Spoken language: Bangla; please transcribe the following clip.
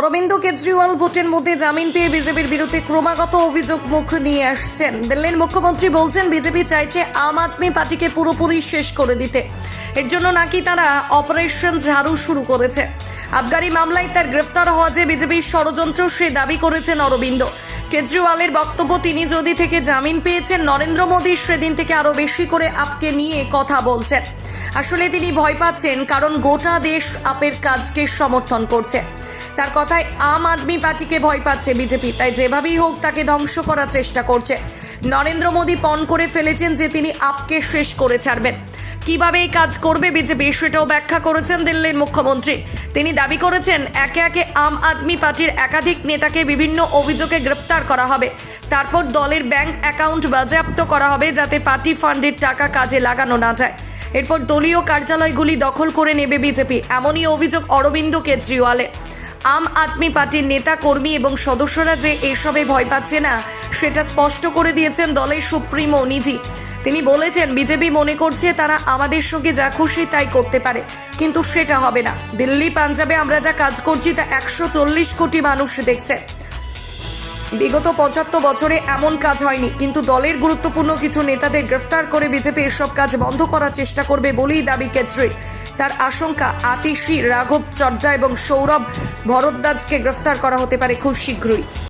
অরবিন্দ কেজরিওয়াল ভোটের মধ্যে জামিন পেয়ে বিজেপির বিরুদ্ধে ক্রমাগত অভিযোগ মুখ নিয়ে আসছেন। দিল্লির মুখ্যমন্ত্রী বলছেন, বিজেপি চাইছে আম আদমি পার্টিকে পুরোপুরি শেষ করে দিতে। এর জন্য নাকি তারা অপারেশন ঝাড়ু শুরু করেছে। আবগারি মামলায় তার গ্রেফতার হওয়া যে বিজেপির ষড়যন্ত্র সে দাবি করেছেন অরবিন্দ। কেজরিওয়ালের বক্তব্য, তিনি যদি থেকে জামিন পেয়েছেন, নরেন্দ্র মোদী সেদিন থেকে আরও বেশি করে আপকে নিয়ে কথা বলছেন। আসলে তিনি ভয় পাচ্ছেন, কারণ গোটা দেশ আপের কাজকে সমর্থন করছে। তার কথায় আম আদমি পার্টিকে ভয় পাচ্ছে বিজেপি, তাই যেভাবেই হোক তাকে ধ্বংস করার চেষ্টা করছে। নরেন্দ্র মোদী পণ করে ফেলেছেন যে তিনি আপকে শেষ করে ছাড়বেন। কীভাবে এই কাজ করবে বিজেপি? সেটাও ব্যাখ্যা করেছেন দিল্লির মুখ্যমন্ত্রী। তিনি দাবি করেছেন, একে একে আম আদমি পার্টির একাধিক নেতাকে বিভিন্ন অভিযোগে গ্রেপ্তার করা হবে। তারপর দলের ব্যাংক অ্যাকাউন্ট বাজেয়াপ্ত করা হবে যাতে পার্টি ফান্ডের টাকা কাজে লাগানো না যায়। এরপর দলীয় কার্যালয়গুলি দখল করে নেবে বিজেপি, এমনই অভিযোগ অরবিন্দ কেজরিওয়ালের। আম আদমি পার্টির নেতা, কর্মী এবং সদস্যরা যে এসবে ভয় পাচ্ছে না, সেটা স্পষ্ট করে দিয়েছেন দলের সুপ্রিমো নিজি তিনি বলেছেন, বিজেপি মনে করছে তারা আমাদের সঙ্গে যা খুশি তাই করতে পারে, কিন্তু সেটা হবে না। দিল্লি, পাঞ্জাবে আমরা যা কাজ করছি তা একশো চল্লিশ কোটি মানুষ দেখছে। বিগত পঁচাত্তর বছরে এমন কাজ হয়নি, কিন্তু দলের গুরুত্বপূর্ণ কিছু নেতাদের গ্রেফতার করে বিজেপি এসব কাজ বন্ধ করার চেষ্টা করবে বলেই দাবি কেজরির তার আশঙ্কা, আতিশি রাঘব চড্ডা এবং সৌরভ ভরদ্বাজকে গ্রেফতার করা হতে পারে খুব শীঘ্রই।